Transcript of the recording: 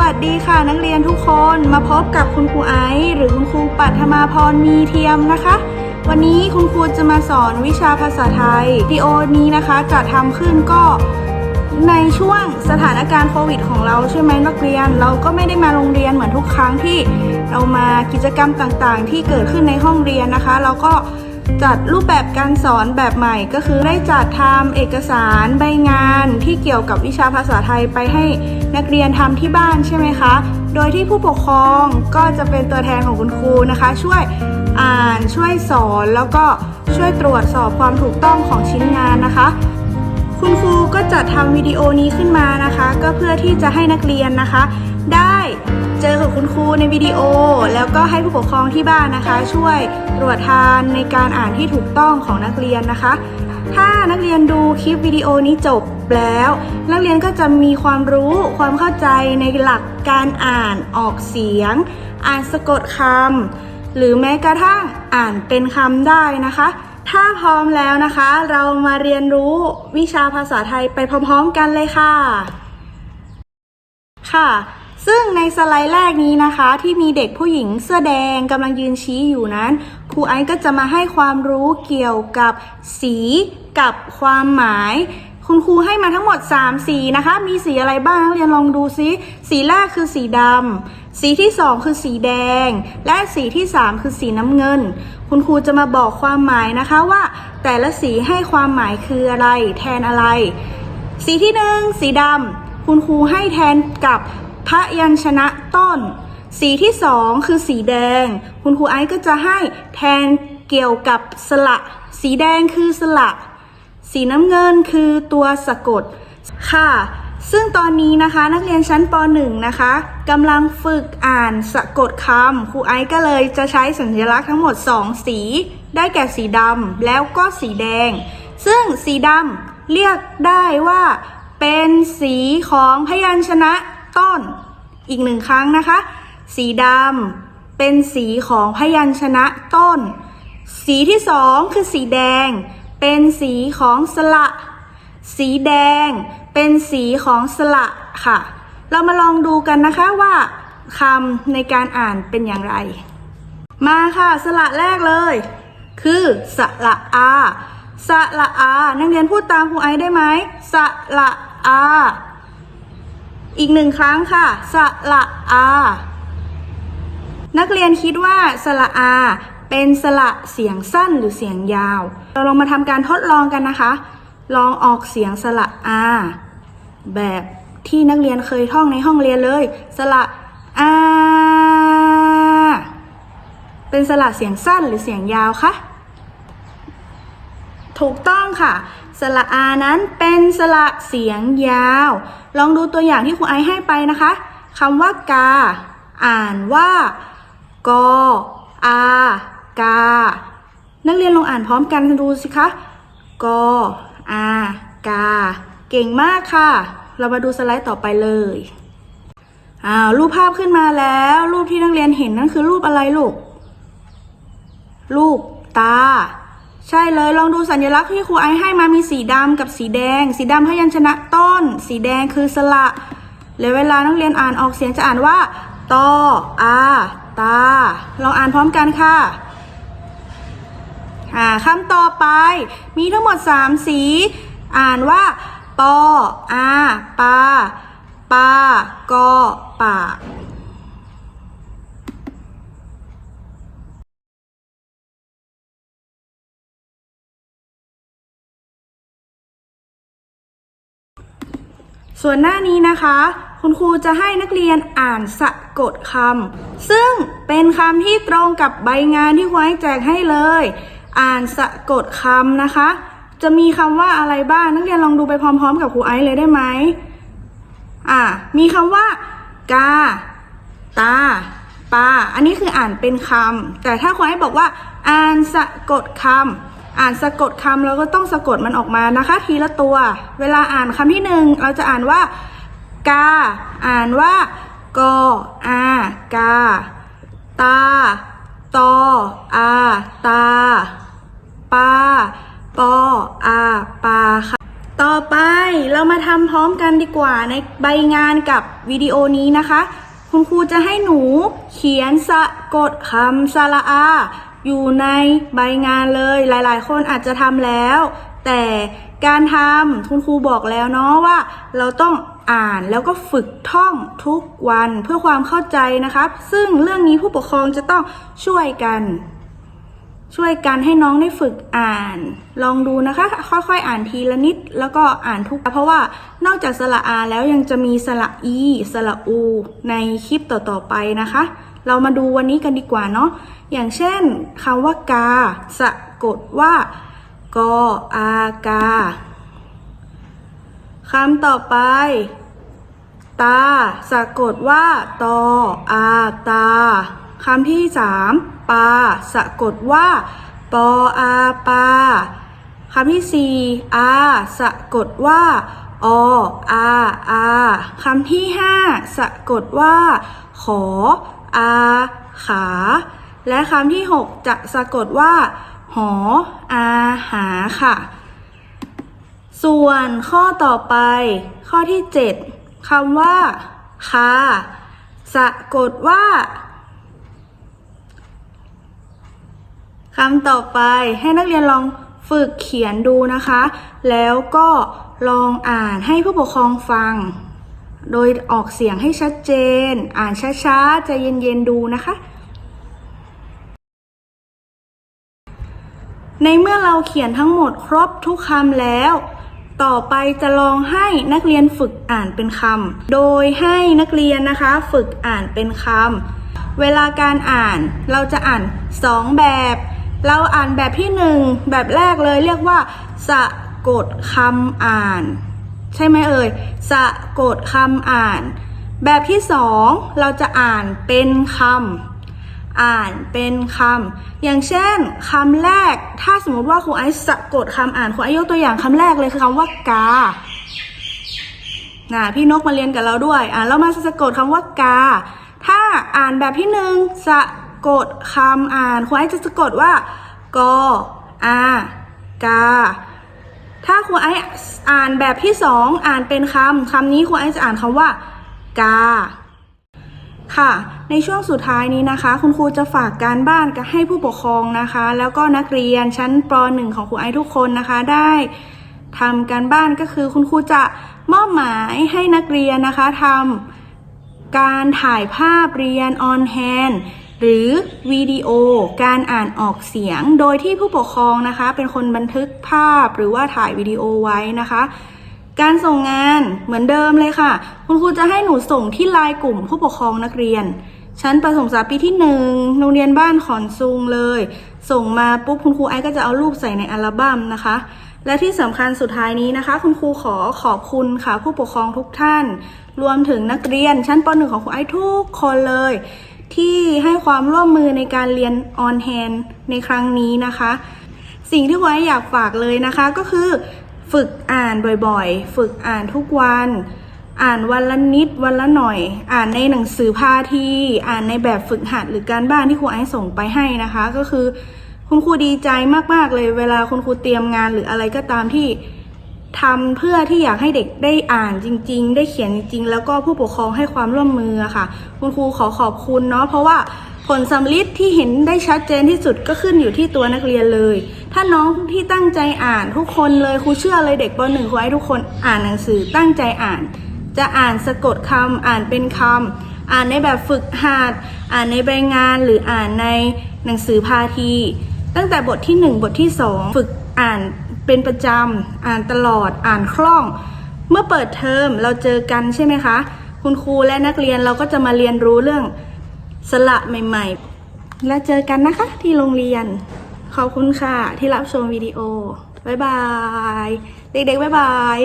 วัสดีค่ะนักเรียนทุกคนมาพบกับคุณครูไอซ์หรือคุณครูปัทมาพรมีเทียมนะคะ วันนี้คุณครูจะมาสอนวิชาภาษาไทยวิดีโอนี้นะคะจะทำขึ้นก็ในช่วงสถานการณ์โควิดของเราใช่ไหมนักเรียน เราก็ไม่ได้มาโรงเรียนเหมือนทุกครั้งที่เรามากิจกรรมต่างๆ ที่เกิดขึ้นในห้องเรียนนะคะ เราก็ จัดรูปแบบการสอนแบบใหม่ก็คือได้จัดทำเอกสารใบงานที่เกี่ยวกับวิชาภาษาไทยไปให้นักเรียนทำที่บ้านใช่ไหมคะ โดยที่ผู้ปกครองก็จะเป็นตัวแทนของคุณครูนะคะ ช่วยอ่านช่วยสอนแล้วก็ช่วยตรวจสอบความถูกต้องของชิ้นงานนะคะ คุณครูก็จัดทำวิดีโอนี้ขึ้นมานะคะ ก็เพื่อที่จะให้นักเรียนนะคะ ได้ เจอกับคุณครูในวิดีโอ แล้วก็ให้ผู้ปกครองที่บ้านนะคะ ช่วยตรวจทานในการอ่านที่ถูกต้องของนักเรียนนะคะ ถ้านักเรียนดูคลิปวิดีโอนี้จบแล้ว นักเรียนก็จะมีความรู้ความเข้าใจในหลักการอ่านออกเสียง อ่านสะกดคำหรือแม้กระทั่งอ่านเป็นคำได้นะคะถ้าพร้อมแล้วนะคะ เรามาเรียนรู้วิชาภาษาไทยไปพร้อมๆกันเลยค่ะ ค่ะ ซึ่งในสไลด์แรกนี้นะคะ ที่มีเด็กผู้หญิงเสื้อแดงกำลังยืนชี้อยู่นั้นครูไอซ์ก็จะมาให้ความรู้เกี่ยวกับสีกับความหมาย คุณครูให้มาทั้งหมด 3 สีนะคะ มีสีอะไรบ้างนักเรียนลองดูซิสีแรกคือสีดำสีที่ 2 คือสีแดง และสีที่ 3 คือสีน้ำเงิน คุณครูจะมาบอกความหมายนะคะว่า แต่ละสีให้ความหมายคืออะไร แทนอะไร สีที่หนึ่งสีดำคุณครูให้แทนกับ พยัญชนะต้น สีที่สองคือสีแดง คุณครูไอซ์ก็จะให้แทนเกี่ยวกับสระ สีแดงคือสระ สีน้ำเงินคือตัวสะกดค่ะ ซึ่งตอนนี้นะคะนักเรียนชั้นป .1 นะคะกำลังฝึกอ่านสะกดคำครูไอซ์ก็เลยจะใช้สัญลักษณ์ทั้งหมด 2 สี ได้แก่สีดำแล้วก็สีแดง ซึ่งสีดำเรียกได้ว่าเป็นสีของพยัญชนะ ต้น อีกหนึ่งครั้งนะคะ สีดำเป็นสีของพยัญชนะต้น สีที่สองคือสีแดง เป็นสีของสระ สีแดง เป็นสีของสระค่ะ เรามาลองดูกันนะคะว่าคำในการอ่านเป็นอย่างไร มาค่ะสระแรกเลย คือสระอาสระอา นักเรียนพูดตามครูไอได้ไหมสระอา อีกหนึ่งครั้งค่ะ สระอา นักเรียนคิดว่าสระอา เป็นสระเสียงสั้นหรือเสียงยาว เราลองมาทำการทดลองกันนะคะ ลองออกเสียงสระอา แบบที่นักเรียนเคยท่องในห้องเรียนเลย สระอา เป็นสระเสียงสั้นหรือเสียงยาวคะ ถูกต้องค่ะ สระอานั้นเป็นสระเสียงยาว ลองดูตัวอย่างที่ครูไอซ์ให้ไปนะคะคำว่ากา อ่านว่ากออากา นักเรียนลองอ่านพร้อมกันดูสิคะกออากา เก่งมากค่ะ เรามาดูสไลด์ต่อไปเลยอ้าวรูปภาพขึ้นมาแล้ว รูปที่นักเรียนเห็นนั่นคือรูปอะไรลูก รูปตา ใช่เลยลองดูสัญลักษณ์ที่ครูไอซ์ให้มามีสีดำกับสีแดง สีดำพยัญชนะต้น สีแดงคือสระแล้วเวลานักเรียนอ่านออกเสียงจะอ่านว่าตออาตา ลองอ่านพร้อมกันค่ะอ่าคำต่อไป มีทั้งหมด 3 สี อ่านว่า ปออาปาปากอป่า ส่วนหน้านี้นะคะ คุณครูจะให้นักเรียนอ่านสะกดคำซึ่งเป็นคำที่ตรงกับใบงานที่ครูให้แจกให้เลย อ่านสะกดคำนะคะ จะมีคำว่าอะไรบ้างนักเรียนลองดูไปพร้อม ๆ กับครูไอซ์เลยได้ไหมอ่ามีคำว่ากา ตาปาอันนี้คืออ่านเป็นคำแต่ถ้าครูไอซ์บอกว่า อ่านสะกดคำ อ่านสะกดคำเราก็ต้องสะกดมันออกมานะคะ ทีละตัว เวลาอ่านคำที่หนึ่งเราจะอ่านว่ากา อ่านว่ากออากา ตา ตออาตา ปา ปออาปาค่ะต่อไปเรามาทำพร้อมกันดีกว่าในใบงานกับวิดีโอนี้นะคะ คุณครูจะให้หนูเขียนสะกดคำสระอา อยู่ในใบงานเลย หลาย ๆ คนอาจจะทำแล้ว แต่การทำคุณครูบอกแล้วเนาะว่า เราต้องอ่านแล้วก็ฝึกท่องทุกวันเพื่อความเข้าใจนะครับ ซึ่งเรื่องนี้ผู้ปกครองจะต้องช่วยกัน ช่วยกันให้น้องได้ฝึกอ่าน ลองดูนะคะ ค่อย ๆ อ่านทีละนิด แล้วก็อ่านทุก เพราะว่านอกจากสระอาแล้วยังจะมีสระอีสระอู ในคลิปต่อๆไปนะคะ เรามาดูวันนี้กันดีกว่าเนาะอย่างเช่นคำว่ากา สะกดว่ากออากาคำต่อไป ตา สะกดว่าตออาตาคำที่สามปา สะกดว่าปออาปาคำที่สี่อาสะกดว่าออาอาคำที่ห้าสะกดว่า ขอ อาขา และคำที่หกจะสะกดว่า หอ อาหาค่ะ ส่วนข้อต่อไป ข้อที่ 7คำว่า คา สะกดว่าคำต่อไปให้นักเรียนลองฝึกเขียนดูนะคะ แล้วก็ลองอ่านให้ผู้ปกครองฟัง โดยออกเสียงให้ชัดเจน อ่านช้าๆใจะเย็นๆดูนะคะ ในเมื่อเราเขียนทั้งหมดครบทุกคำแล้ว ต่อไปจะลองให้นักเรียนฝึกอ่านเป็นคำ โดยให้นักเรียนนะคะฝึกอ่านเป็นคำ เวลาการอ่านเราจะอ่านสองแบบ เราอ่านแบบที่หนึ่งแบบแรกเลยเรียกว่า สะกดคำอ่าน ใช่ไหมเอ่ย สะกดคำอ่าน แบบที่สองเราจะอ่านเป็นคำอ่านเป็นคำอย่างเช่นคำแรก ถ้าสมมติว่าครูไอซ์สะกดคำอ่านครูไอซ์ยกตัวอย่างคำแรกเลยคือคำว่ากานะพี่นกมาเรียนกับเราด้วยอ่าเรามาสะกดคำว่ากา ถ้าอ่านแบบที่หนึ่งสะกดคำอ่านครูไอซ์จะสะกดว่ากออากา ถ้าครูไอซ์อ่านแบบที่สองอ่านเป็นคำคำนี้ครูไอซ์จะอ่านคำว่ากา ค่ะ ในช่วงสุดท้ายนี้นะคะ คุณครูจะฝากการบ้านกับให้ผู้ปกครองนะคะ แล้วก็นักเรียนชั้นป .1 ของครูไอซ์ทุกคนนะคะได้ทำการบ้านก็คือคุณครูจะมอบหมายให้นักเรียนนะคะทำการถ่ายภาพเรียน on hand หรือวิดีโอการอ่านออกเสียง โดยที่ผู้ปกครองนะคะ เป็นคนบันทึกภาพหรือว่าถ่ายวิดีโอไว้นะคะ การส่งงานเหมือนเดิมเลยค่ะ คุณครูจะให้หนูส่งที่ไลน์กลุ่มผู้ปกครองนักเรียนชั้นประถมศึกษาปีที่หนึ่งโรงเรียนบ้านขอนซุงเลย ส่งมาปุ๊บคุณครูไอซ์ก็จะเอารูปใส่ในอัลบั้มนะคะ และที่สำคัญสุดท้ายนี้นะคะ คุณครูขอขอบคุณค่ะ ผู้ปกครองทุกท่าน รวมถึงนักเรียนชั้นป .1 ของครูไอซ์ทุกคนเลย ที่ให้ความร่วมมือในการเรียนออนแฮนในครั้งนี้นะคะ สิ่งที่ไว้อยากฝากเลยนะคะก็คือ ฝึกอ่านบ่อยๆ ฝึกอ่านทุกวัน อ่านวันละนิดวันละหน่อย อ่านในหนังสือพาทีอ่านในแบบฝึกหัดหรือการบ้านที่ครูไอซ์ส่งไปให้นะคะ ก็คือ คุณครูดีใจมากๆเลย เวลาคุณครูเตรียมงานหรืออะไรก็ตามที่ ทำเพื่อที่อยากให้เด็กได้อ่านจริง ๆ ได้เขียนจริง ๆ แล้วก็ผู้ปกครองให้ความร่วมมือค่ะ คุณครูขอขอบคุณเนาะเพราะว่าผลสำลิดที่เห็นได้ชัดเจนที่สุดก็ขึ้นอยู่ที่ตัวนักเรียนเลย ถ้าน้องที่ตั้งใจอ่านทุกคนเลยครูเชื่อเลยเด็กป .1 ครูให้ทุกคนอ่านหนังสือตั้งใจอ่าน จะอ่านสะกดคำอ่านเป็นคำอ่านในแบบฝึกหัดอ่านในใบงานหรืออ่านในหนังสือพาที ตั้งแต่บทที่ 1 บทที่ 2 ฝึกอ่าน เป็นประจำอ่านตลอดอ่านคล่อง เมื่อเปิดเทอมเราเจอกันใช่ไหมคะ คุณครูและนักเรียนเราก็จะมาเรียนรู้เรื่องสระใหม่ ๆ แล้วเจอกันนะคะที่โรงเรียน ขอบคุณค่ะที่รับชมวิดีโอบ๊ายบาย เด็กๆบ๊ายบาย